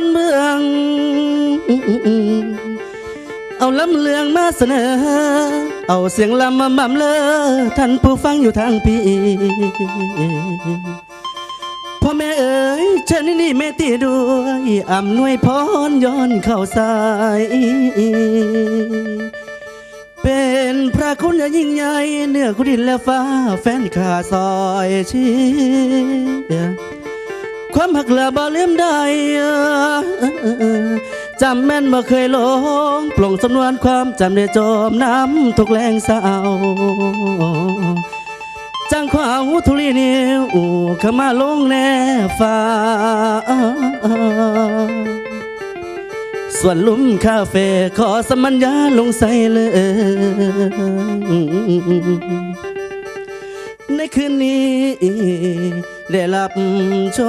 นเมือง เอาลำเลืองมาเสนอ เอาเสียงลำมาหม่ำเลอท่านผู้ฟังอยู่ทางพี่พ่อแม่เอ๋ยเชิญนี่แม่ตีด้วยอำนวยพรย้อนเข้าสาย เป็นพระคุณยิ่งใหญ่เหนือคุณดินและฟ้าแฟนข้าซอยชี ความหักเหลือบ่ลืมได้จำแม่นบ่เคยหลง ปลงสำนวนความจำได้จมน้ำทุกแรงเศร้าจังขวาหูทุลีนิวข้ามาลงแน่ฟ้า ส่วนลุ่มคาเฟ่ขอสมัญญาลงใส่เลย ในคืนนี้ ได้รับช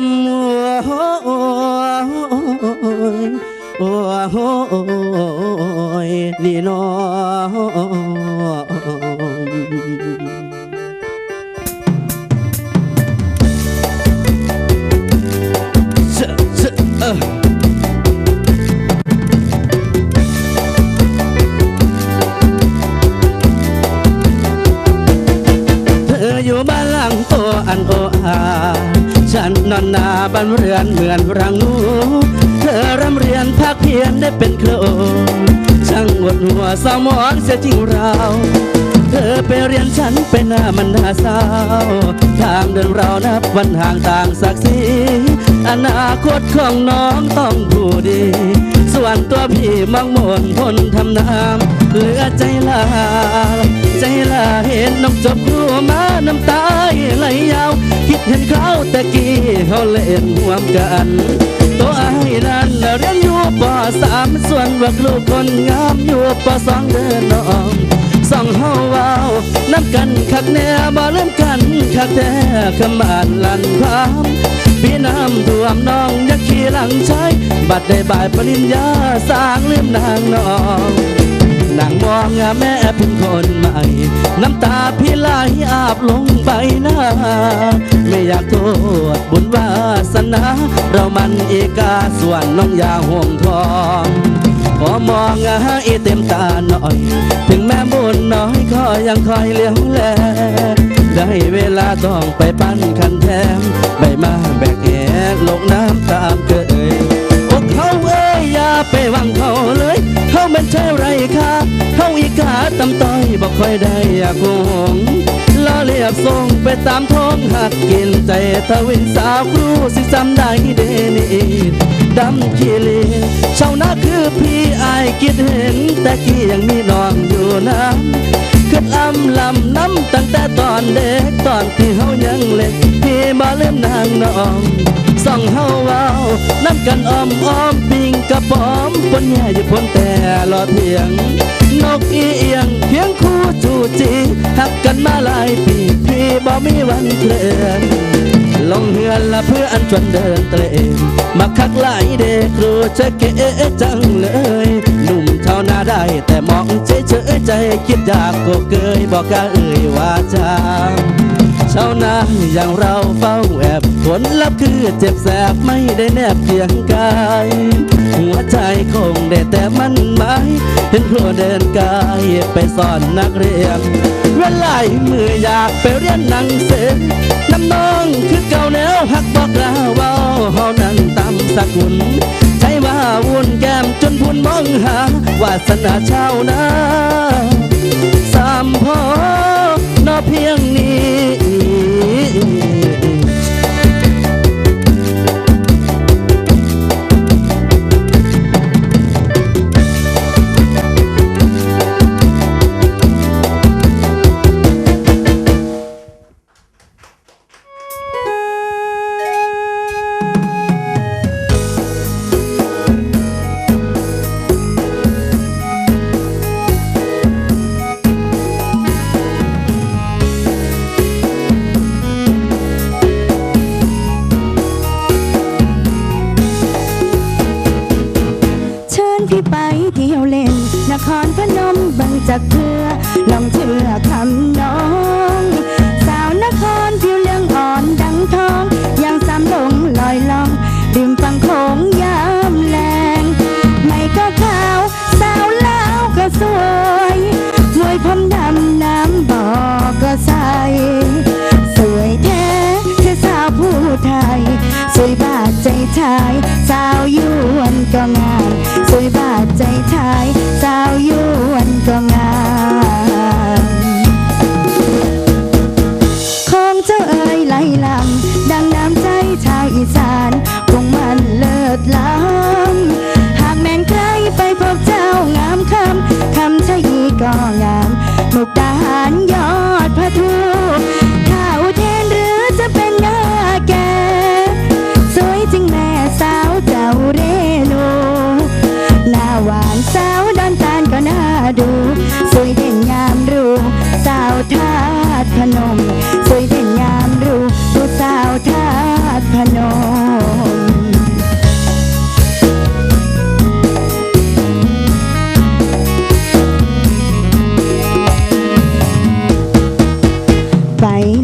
มโอ้โอ้โอ้ยนี่นอ บ้านเรือนเหมือนรังนูเธอร่ำเรียนภาคเพียนได้เป็นครนช่างอดหัวสมองเสียจริงเรา เธอไปเรียนฉันเป็นหน้ามันหน้าเศร้า ทางเดินเรานับวันห่างต่างศักดิ์ศรีอนาคตของน้องต้องผู้ดี ส่วนตัวพี่มองมนทนทำน้ำเหลือใจลา ใจลาเห็นน้องจบครูมาน้ำตาไหลยาว เห็นเขาต่กี้เขาเล่นห่วมกัน ตัวไอ้นั้นเรียนอยู่ปสามส่วนว่าครูคนงามอยู่ปสองเดินน้องสองเฮาเว้าน้ำกันคักแน่บ่เล่นกันคักแท้ขมานลันความพี่น้ำท่วมน้องยักขี่หลังใช้ บัดได้บายปริญญาสร้างลืมนางน้อง นางมองแม่เพิ่งคนใหม่ น้ำตาพี่ไหลอาบลงใบหน้า ไม่อยากโทษบุญวาสนา เรามันเอกาส่วนน้องยาห่วงทองขอมองให้เต็มตาหน่อย ถึงแม่บุญน้อยก็ยังคอยเลี้ยวแล ได้เวลาต้องไปปั้นคันแทมใบมาแบกแหลงน้ำตามเคยโอกเขาเอ้ยอย่าไปวังเขา บอค่อยได้อยากหงล้อเลียบส่งไปตามท้องหักกินใจทวินสาวครูสิจำได้เดนี่ดำขี้เลียชาวนาคือพี่อายคิดเห็น แต่กี้ยังมีน้องอยู่น้ำขึ้นลำลำน้ำตั้งแต่ตอนเด็กตอนที่เฮายังเล็กพี่บ่ลืมนางน้องส่องเฮาเว้าน้ำกันอ้อมอ้อมปิงกระป๋อมปนแย่อยู่พ้นแต่รอเถียง นกอีเอียงเพียงค จูจีหักกันมาหลายปีพี่บ่มีวันเคลื่อนลงเฮือนละเพื่ออันจนเดินเตรมมาคักหลายเด็กครูจะเก๋จังเลยหนุ่มชาวนาได้ แต่มองเฉยเฉยใจคิดอยากก็เกยบอกกล้าเอ่ยว่าจางชาวนาอย่างเราเฝ้าแอบผลลัพธ์คือเจ็บแสบไม่ได้แนบเคียงกาย หัวใจคงได้แต่มันหมายเห็นครูเดินกายไปสอนนักเรียน เวลามืออยากไปเรียนหนังสือน้ำน้องคือเก่าแนวหักบอกลาเว้าเฮานั้นตามสกุลใช้ว่าวุ่นแก้มจนพุนมองหาวาสนาชาวนาสามพ่อนอเพียงนี้ จากเพื่อลองเชื่อคำน้อง สาวนครผิวเหลืองอ่อนดังทองยังสามลงลอยลองดื่มฟังโขงยามแรงไม่ก็ขาวสาวเล้าก็สวยมวยผมดำน้ำบ่อก็ใสสวยแท้แค่สาวผู้ไทย สวยบาดใจชายสาวยวนก็งามสวยบาดใจชายสาวยวนำชะอี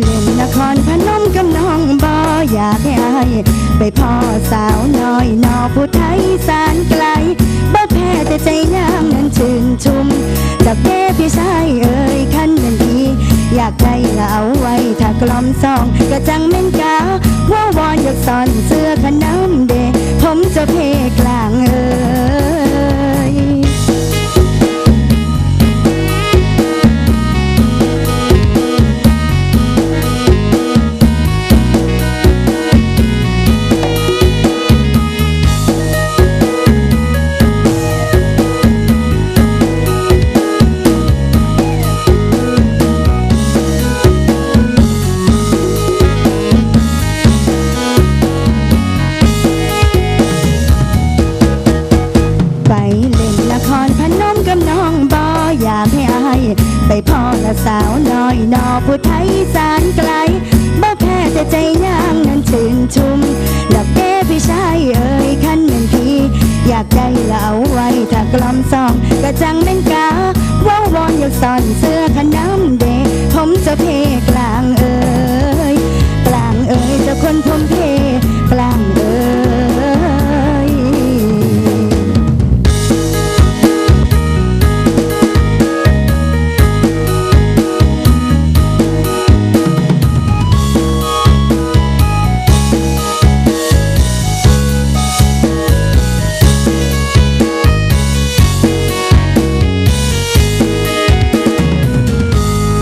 เล่นนครพนมกับน้องบออยากให้อายไปพ่อสาวน้อยนอผู้ไทยสารไกลบ่แพ้แต่ใจนางนั้นชื่นชุมกับเด้พี่ชายเอ่ยคันเป็นทีอยากได้ละเอาไว้ถ้ากลอมซองก็จังเม่นกาว่าวอนอยากซอนเสื้อขนมเดผมจะเพกลางเอ่ย สาวน้อยนอผู้ไทยสารไกลบ่แค่แต่ใจนางนั้นชื่นชุมหลับเด้พี่ชายเอ่ยขันเงินทีอยากได้ละเอาไว้ถ้ากลอมซองกะจังเป็นกาว่าวอนอยากซ่อนเสื้อขนม